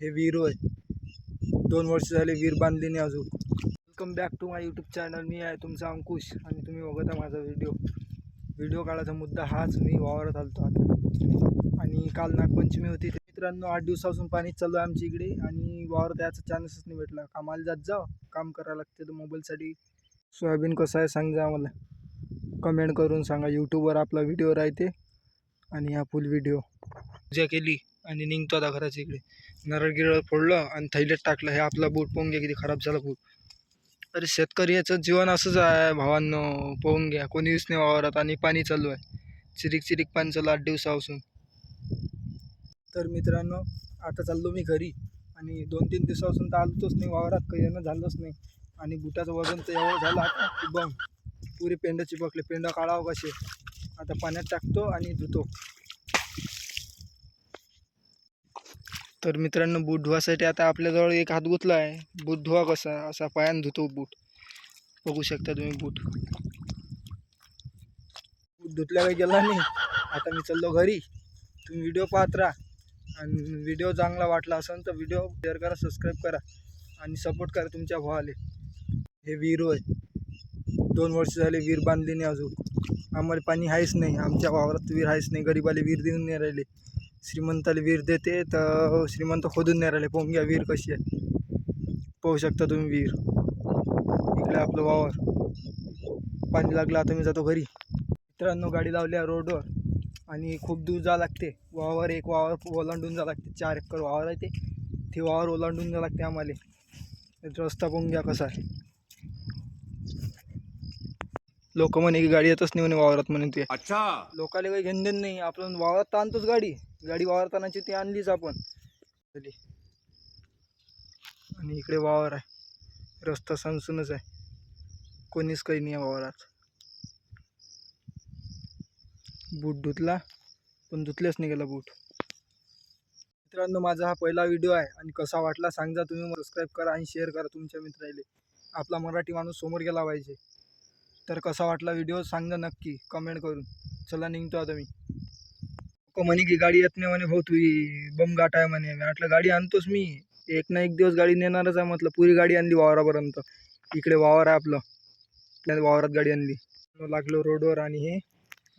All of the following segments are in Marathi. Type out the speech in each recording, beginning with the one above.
हे विहीर आहे दोन वर्ष झाले विहीर बांधली नाही अजून. Welcome back to my YouTube channel मी आहे तुमचा अंकुश आणि तुम्ही बघत आहे माझा व्हिडिओ व्हिडिओ काढायचा मुद्दा हाच मी वावरत आलतो आता. आणि काल नागपंचमी होती. ते मित्रांनो आठ दिवसापासून पाणी चालू आहे आमच्या इकडे आणि वावर द्यायचा चान्सच नाही भेटला. कामाला जात जाव काम करायला लागते तर मोबाईलसाठी सोयाबीन कसं आहे सांग आम्हाला. कमेंट करून सांगा. यूट्यूबवर आपला व्हिडिओ राहते आणि हा फुल व्हिडिओ पूजा केली. आणि निघतो आता घराच्या इकडे. नारळ गिरळ फोडलं आणि थैल्यात टाकलं. हे आपला बूट पाहून घ्या किती खराब झाला बूट. अरे शेतकरी याचं जीवन असंच आहे भावांनो. पाहून घ्या कोणीच नाही वावरात आणि पाणी चालू आहे. चिरीक चिरिक पाणी चालू आठ दिवसापासून. तर मित्रांनो आता चाललो मी घरी आणि दोन तीन दिवसापासून तर आलतोच नाही वावरात. काही येणं झालंच नाही. आणि बुटाचं वजन तर एवढं झालं आता की पुरी पेंड चिपकले. पेंड काढावं कसे? आता पाण्यात टाकतो आणि धुतो. तर मित्रांनो बूट धुवासाठी आता आपल्याजवळ एक हात गुतला आहे. बूट धुवा कसा? असा पायानं धुतो बूट. बघू शकता तुम्ही बूट. बूट धुतल्या काही गेला नाही. आता मी चाललो घरी. तुम्ही व्हिडिओ पाहत राहा. आणि व्हिडिओ चांगला वाटला असेल तर व्हिडिओ शेअर करा सबस्क्राईब करा. आणि सपोर्ट करा तुमच्या भावाले. हे विहिरो आहे दोन वर्ष झाले विहीर बांधली नाही अजून. आम्हाला पाणी आहेच नाही. आमच्या वावरात विहीर आहेच नाही. गरीबाले विहीर देऊन नाही राहिले. श्रीमंताला विहीर देते तर श्रीमंत खोदून नाही राहिले. पाहून घ्या विहीर कशी आहे? पाहू शकता तुम्ही विहीर इकडे आपलं वावर. पाणी लागलं आता मी जातो घरी. मित्रांनो गाडी लावली आहे रोडवर आणि खूप दूर जावं लागते. वावर एक वावर ओलांडून जावं लागते. चार एकर वावर आहे ते. ते वावर ओलांडून जावं लागते आम्हाला. रस्ता पाहून घ्या कसा आहे? लोक म्हणे की गाडी येतच नाही म्हणे वावरात म्हणे ते. अच्छा. लोकाला काही घेणं नाही. आपण वावरात तर आणतोच गाडी. गाडी वावरतानाची ती आणलीच आपण. आणि इकडे वावर आहे. रस्ता सनसूनच आहे. कोणीच काही नाही आहे वावरात. बूट धुतला पण धुतल्याच नाही गेला बूट. मित्रांनो माझा हा पहिला व्हिडिओ आहे आणि कसा वाटला सांगा तुम्ही सबस्क्राईब करा आणि शेअर करा तुमच्या मित्राले आपला मराठी माणूस समोर गेला पाहिजे. तर कसा वाटला व्हिडिओ सांगा नक्की कमेंट करून. चला निघतो आता मी. लोकं म्हणे की गाडी येत नाही म्हणे भाऊ तू बम गाठ आहे म्हणे. मी म्हटलं गाडी आणतोच मी. एक ना एक दिवस गाडी नेणारच आहे. म्हटलं पुरी गाडी आणली वावरापर्यंत. इकडे वावर आहे आपलं. वावरात गाडी आणली. लागलो रोडवर आणि हे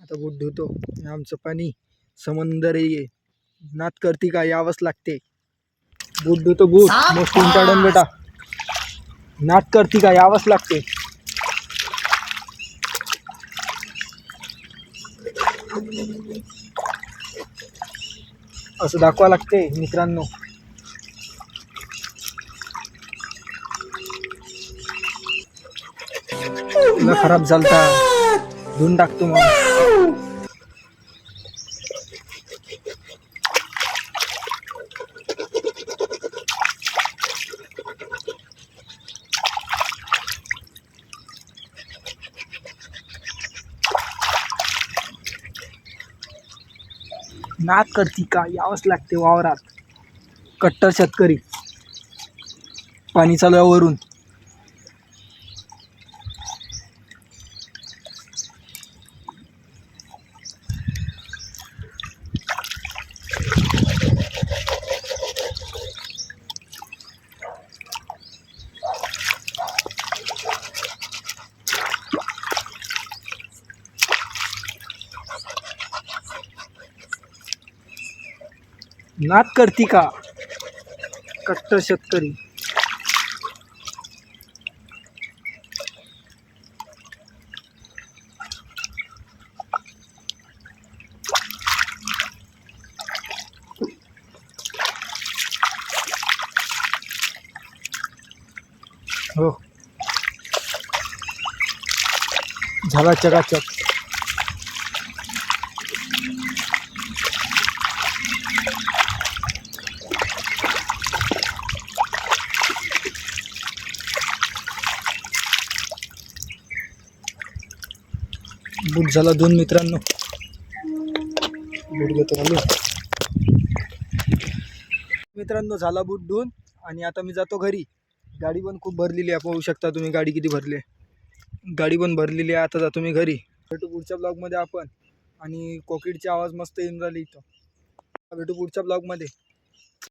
आता बूट धुतो. आमचं पाणी. समंदर ये नात करती का? यावंच लागते. बूट धुतो बूट. मोस्ट इम्पॉर्टंट बेटा. नात करती का? यावंच लागते. असं दाखवा लागते मित्रांनो. खराब झालता. धुवून टाकतो मग नाक करती का? यावंच लागते वावरात. कट्टर शेतकरी. पाणी चालू आहे वरून. करती का? कट्टर शेतकरी. झाला चकाचक. बूट झाला दोन मित्रांनो. बूट घेतो घालू मित्रांनो झाला बूट धुवून आणि आता मी जातो घरी. गाडी पण खूप भरलेली आहे पाहू शकता तुम्ही गाडी किती भरली आहे. गाडी पण भरलेली आहे आता जातो मी घरी. भेटू पुढच्या ब्लॉगमध्ये आपण. आणि कोकिडची आवाज मस्त येऊन राहिली इथं. भेटू पुढच्या ब्लॉगमध्ये.